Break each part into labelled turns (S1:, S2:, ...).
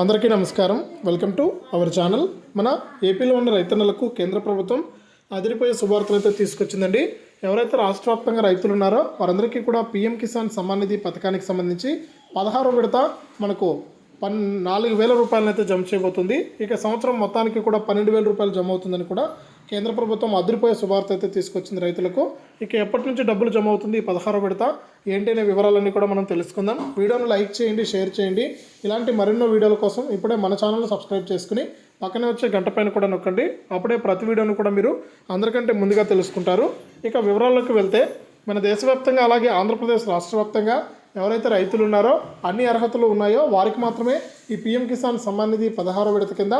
S1: అందరికీ నమస్కారం. Welcome to our channel మన ఏపీలో ఉన్న రైతన్నలకు కేంద్ర ప్రభుత్వం అదిరిపోయే శుభార్తలు అయితే తీసుకొచ్చిందండి. ఎవరైతే రాష్ట్ర వ్యాప్తంగా రైతులు ఉన్నారో వారందరికీ కూడా పీఎం కిసాన్ సమ్మాన్ నిధి పథకానికి సంబంధించి పదహారో విడత మనకు పన్ నాలుగు వేల రూపాయలను అయితే జమ చేయబోతుంది. ఇక సంవత్సరం మొత్తానికి కూడా పన్నెండు వేల రూపాయలు జమ అవుతుందని కూడా కేంద్ర ప్రభుత్వం అదిరిపోయే శుభార్త అయితే తీసుకొచ్చింది రైతులకు. ఇక ఎప్పటి నుంచి డబ్బులు జమ అవుతుంది ఈ పదహారో విడత ఏంటి అనే వివరాలన్నీ కూడా మనం తెలుసుకుందాం. వీడియోను లైక్ చేయండి షేర్ చేయండి. ఇలాంటి మరెన్నో వీడియోల కోసం ఇప్పుడే మన ఛానల్ని సబ్స్క్రైబ్ చేసుకుని పక్కనే వచ్చే గంట పైన కూడా నొక్కండి. అప్పుడే ప్రతి వీడియోను కూడా మీరు అందరికంటే ముందుగా తెలుసుకుంటారు. ఇక వివరాల్లోకి వెళ్తే మన దేశవ్యాప్తంగా అలాగే ఆంధ్రప్రదేశ్ రాష్ట్ర వ్యాప్తంగా ఎవరైతే రైతులు ఉన్నారో అన్ని అర్హతలు ఉన్నాయో వారికి మాత్రమే ఈ పీఎం కిసాన్ సమ్మాన్ నిధి పదహారో విడత కింద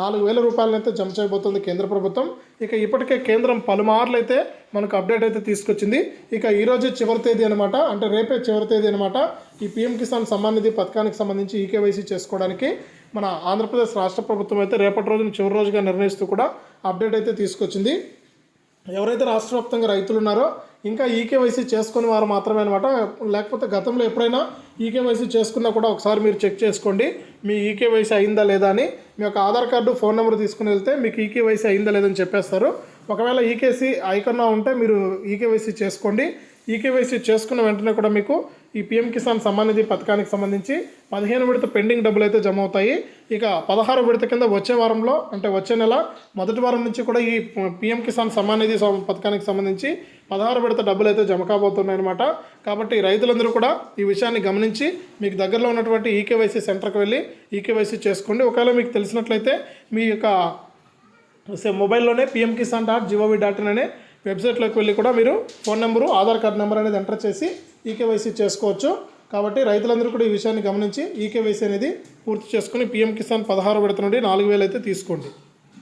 S1: నాలుగు వేల రూపాయలనైతే జమ చేయబోతుంది కేంద్ర ప్రభుత్వం. ఇక ఇప్పటికే కేంద్రం పలుమార్లు అయితే మనకు అప్డేట్ అయితే తీసుకొచ్చింది. ఇక ఈ చివరి తేదీ అనమాట అంటే రేపే చివరి తేదీ అనమాట ఈ పీఎం కిసాన్ సమ్మాన్ నిధి పథకానికి సంబంధించి ఈకేవైసీ చేసుకోవడానికి మన ఆంధ్రప్రదేశ్ రాష్ట్ర ప్రభుత్వం అయితే రేపటి రోజున చివరి రోజుగా నిర్ణయిస్తూ కూడా అప్డేట్ అయితే తీసుకొచ్చింది. ఎవరైతే రాష్ట్ర వ్యాప్తంగా రైతులు ఉన్నారో ఇంకా ఈకేవైసీ చేసుకుని వారు మాత్రమే అనమాట లేకపోతే గతంలో ఎప్పుడైనా ఈకేవైసీ చేసుకున్నా కూడా ఒకసారి మీరు చెక్ చేసుకోండి. మీ ఈకేవైసీ అయిందా లేదా అని. మీ యొక్క ఆధార్ కార్డు ఫోన్ నెంబర్ తీసుకుని వెళ్తే మీకు ఈకేవైసీ అయిందా లేదని చెప్పేస్తారు. ఒకవేళ ఈకేసీ ఐకన్నా ఉంటే మీరు ఈకేవైసీ చేసుకోండి. ఈకేవైసీ చేసుకున్న వెంటనే కూడా మీకు ఈ పిఎం కిసాన్ సమ్మానిధి పథకానికి సంబంధించి పదిహేను విడత పెండింగ్ డబ్బులు అయితే జమ అవుతాయి. ఇక పదహారు విడత కింద వచ్చే వారంలో అంటే వచ్చే నెల మొదటి వారం నుంచి కూడా ఈ పిఎం కిసాన్ సమ్మానిధి సం- పథకానికి సంబంధించి పదహారు విడత డబ్బులు అయితే జమ కాబోతున్నాయి అనమాట కాబట్టి రైతులందరూ కూడా ఈ విషయాన్ని గమనించి మీకు దగ్గరలో ఉన్నటువంటి ఈకేవైసీ సెంటర్కి వెళ్ళి ఈకేవైసీ చేసుకోండి. ఒకవేళ మీకు తెలిసినట్లయితే మీ యొక్క మొబైల్లోనే P M Kisan dot G O V dot in అనే వెబ్సైట్లోకి వెళ్ళి కూడా మీరు phone number Aadhaar card number అనేది ఎంటర్ చేసి ఈకేవైసీ చేసుకోవచ్చు. కాబట్టి రైతులందరూ కూడా ఈ విషయాన్ని గమనించి ఈకేవైసీ అనేది పూర్తి చేసుకుని పిఎం కిసాన్ పదహారు విడత నుండి నాలుగు వేలు అయితే తీసుకోండి.